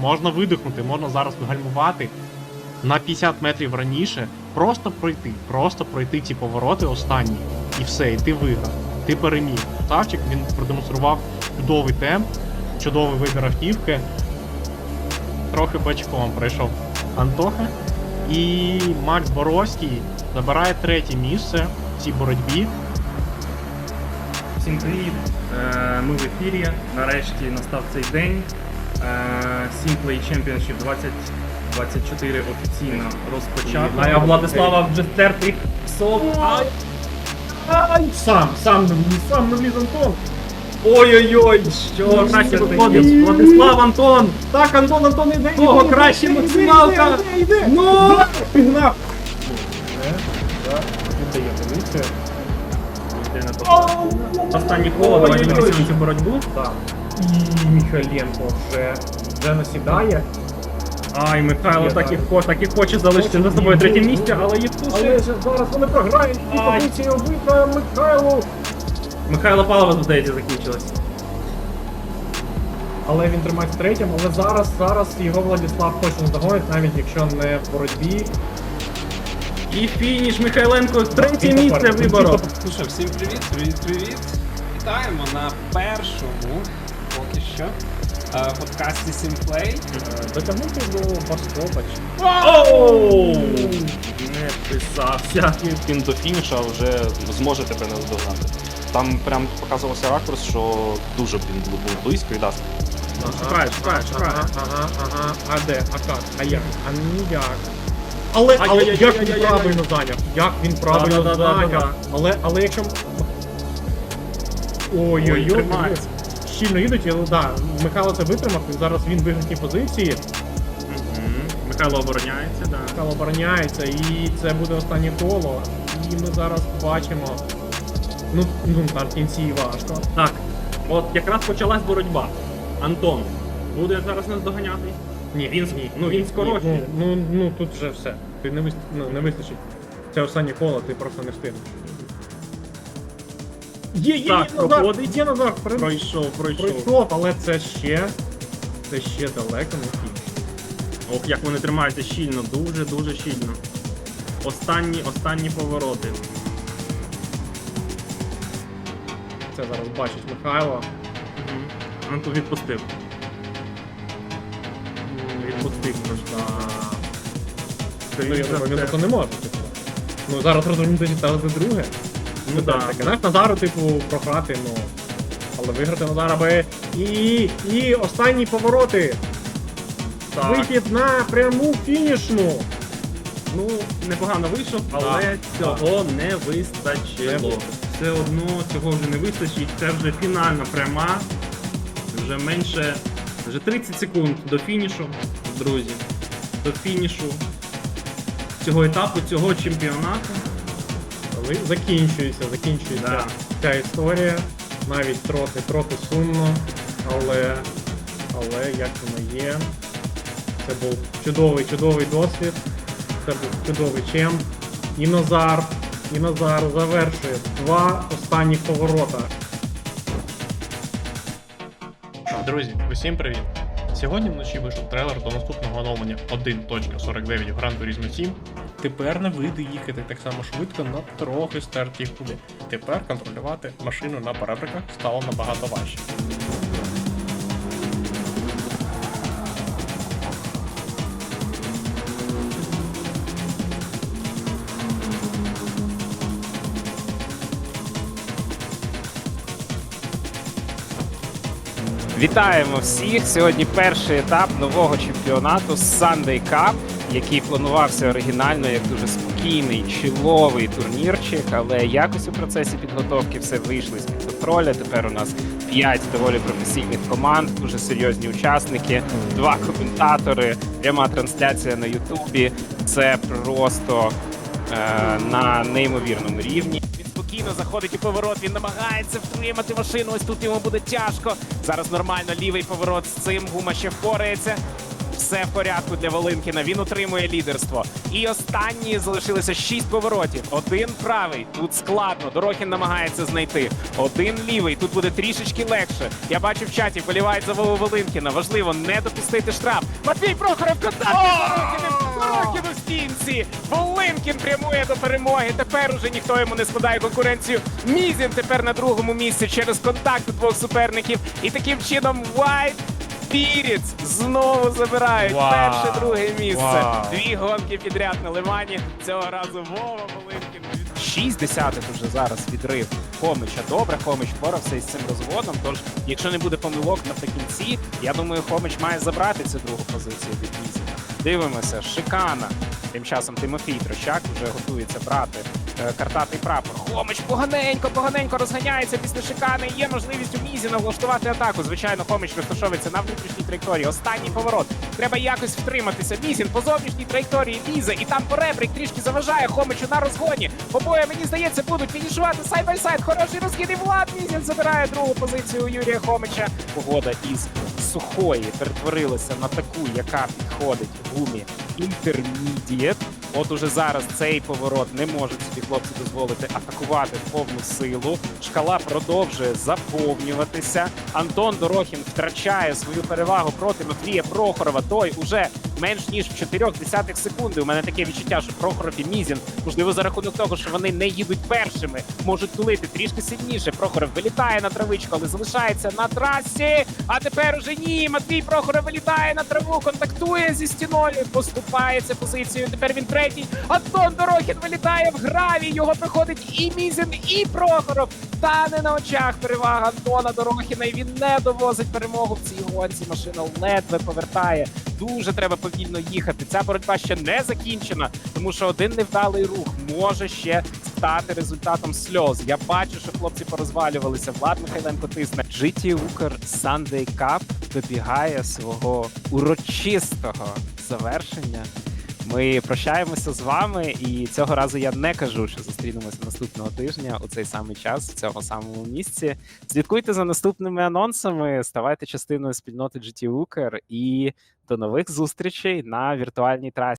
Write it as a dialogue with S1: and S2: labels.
S1: можна видихнути, можна зараз гальмувати на 50 метрів раніше, просто пройти, просто пройти ці повороти останні, і все, і ти виграв. Ти переміг. Савчик він продемонстрував чудовий темп, чудовий вибір автівки. Трохи бачком пройшов Антоха. І Макс Боровський забирає третє місце в цій боротьбі.
S2: Всім привіт! Е, Ми в ефірі. Нарешті настав цей день. Е, Simplay Championship 2024 офіційно розпочато.
S1: А я Владислава
S2: вже стертий псов.
S1: Сам, сам, сам не вліз Антон.
S2: Ой-ой-ой, що краще виходить? Владислав Антон!
S1: Так, Антон, Антон, іде,
S2: Кого краще максималка?
S1: Ну! Пігнав! Віддає позицію.
S2: На топ. Останнє коло, давай
S1: Ой-ой-ой.
S2: на цю боротьбу.
S1: Так. І Міхайленко вже, вже насідає.
S2: Ай, Михайло так і, хо- так і хоче залишити за собою третє місце, але є тут.
S1: Але зараз вони програють, і
S2: Ай.
S1: позиція вбита Михайлу.
S2: Михайло Павлова, здається, закінчилась.
S1: Але він тримається третім, але зараз, зараз його Владислав точно здогонить, навіть якщо не в боротьбі.
S2: І фініш Михайленко, третє
S1: він
S2: місце
S1: попереду.
S2: виборов.
S3: Ну що, всім привіт, привіт, привіт. Вітаємо на першому що е, подкасті Simplay.
S1: Е, Дотягнути до Бастопа.
S2: Оу! Не вписався.
S4: він до фініша вже зможе тебе наздогнати. Там прям показувався ракурс, що дуже він був близько і дасть.
S2: Шукає, шукає, шукає.
S1: Ага, ага. А де? А як? А як? А ніяк. Але, але як він правильно зайняв? Як він правильно зайняв? Але, але якщо... Ой-ой-ой. Щільно їдуть, але да, Михайло це витримав, і зараз він в виграшній позиції.
S2: Мгм. Михайло обороняється, да.
S1: Михайло обороняється, і це буде останнє коло. І ми зараз бачимо. Ну, ну там кінці важко.
S2: Так, от якраз почалась боротьба. Антон буде зараз нас доганяти. Ні, він
S1: Ні,
S2: ну він
S1: ні. Ну, ну, ну тут вже все. Ти не, вис... ну, не вистачить. Це останнє коло, ти просто не встигнеш. Є, є,
S2: Так,
S1: є назад,
S2: проходить.
S1: є назад, вперед.
S2: Пройшов, пройшов.
S1: Пройшов, але це ще. Це ще далеко не фініш.
S2: Ох, як вони тримаються щільно, дуже дуже щільно. Останні, останні повороти.
S1: Це зараз бачить Михайло.
S2: Мгм. Антон відпустив.
S1: М, Відпустив просто. Ну, я думаю, він тако не може. Типу. Ну зараз розвернути та за друге.
S2: Ну
S1: так.
S2: так.
S1: Знаєш, Назару, типу, програти, ну. Але виграти Назара би. І, і останні повороти.
S2: Так.
S1: Вихід на пряму фінішну.
S2: Ну, непогано вийшов, але
S1: Так,
S2: цього не вистачило. Все одно цього вже не вистачить. Це вже фінальна пряма. Вже менше. Вже 30 секунд до фінішу, друзі. До фінішу цього етапу, цього чемпіонату.
S1: Закінчується, закінчується
S2: Да.
S1: ця історія. Навіть трохи, трохи сумно, але, але як воно є. Це був чудовий, чудовий досвід. Це був чудовий чемп. І Назар, і Назар завершує два останніх поворота. Друзі, усім привіт! Сьогодні вночі вийшов трейлер до наступного оновлення 1.49 в Gran Turismo 7. Тепер не вийде їхати так само швидко на трохи стертій кулі. Тепер контролювати машину на перебриках стало набагато важче.
S5: Вітаємо всіх! Сьогодні перший етап нового чемпіонату Sunday Cup, який планувався оригінально як дуже спокійний, чиловий турнірчик, але якось у процесі підготовки все вийшло з-під контроля. Тепер у нас п'ять доволі професійних команд, дуже серйозні учасники, два коментатори, пряма трансляція на Ютубі. Це просто е, на неймовірному рівні. Спокійно заходить у поворот, він намагається втримати машину. Ось тут йому буде тяжко. Зараз нормально лівий поворот з цим. Гума ще впорається. Все в порядку для Волинкіна. Він утримує лідерство. І останні залишилося шість поворотів. Один правий. Тут складно. Дорохін намагається знайти. Один лівий. Тут буде трішечки легше. Я бачу в чаті, болівають за Вову Волинкіна. Важливо не допустити штраф. Матвій Прохоров контакт з Дорохіним. Дорохін у стінці. Волинкін прямує до перемоги. Тепер уже ніхто йому не складає конкуренцію. Мізін тепер на другому місці через контакт двох суперників. І таким чином White Spirits знову забирають
S1: Вау.
S5: перше, друге місце.
S1: Вау.
S5: Дві гонки підряд на Лимані. Цього разу Вова Волинкін. Шість десятих уже зараз відрив Хомича. Добре, Хомич впорався із цим розводом. Тож, якщо не буде помилок наприкінці, я думаю, Хомич має забрати цю другу позицію від Мізіна. Дивимося, шикана. Тим часом Тимофій Трощак вже готується брати е, картатий прапор. Хомич поганенько, поганенько розганяється після шикани. Є можливість у Мізіна влаштувати атаку. Звичайно, Хомич розташовується на внутрішній траєкторії. Останній поворот. Треба якось втриматися. Мізін по зовнішній траєкторії лізе, і там поребрик трішки заважає Хомичу на розгоні. Обоє, мені здається, будуть фінішувати сайд. Хороший розхід і Влад Мізін забирає другу позицію у Юрія Хомича. Погода із сухої перетворилася на таку, яка підходить гумі інтермідієт. От уже зараз цей поворот не можуть собі хлопці дозволити атакувати в повну силу. Шкала продовжує заповнюватися. Антон Дорохін втрачає свою перевагу проти Матвія Прохорова. Той уже менш ніж в 4 десятих секунди. У мене таке відчуття, що Прохоров і Мізін, можливо, за рахунок того, що вони не їдуть першими, можуть тулити трішки сильніше. Прохоров вилітає на травичку, але залишається на трасі. А тепер уже ні. Матвій Прохоров вилітає на траву, контактує зі стіною, поступається позицією. Тепер він третій. Антон Дорохін вилітає в гравій. Його приходить і Мізін, і Прохоров. Тане на очах перевага Антона Дорохіна. І він не довозить перемогу в цій гонці. Машина ледве повертає. Дуже треба повільно їхати. Ця боротьба ще не закінчена, тому що один невдалий рух може ще стати результатом сльоз. Я бачу, що хлопці порозвалювалися. Влад Михайленко тисне. GT Укр Sunday Cup добігає свого урочистого завершення. Ми прощаємося з вами, і цього разу я не кажу, що зустрінемося наступного тижня у цей самий час, в цьому самому місці. Слідкуйте за наступними анонсами, ставайте частиною спільноти GT Укр і до нових зустрічей на віртуальній трасі.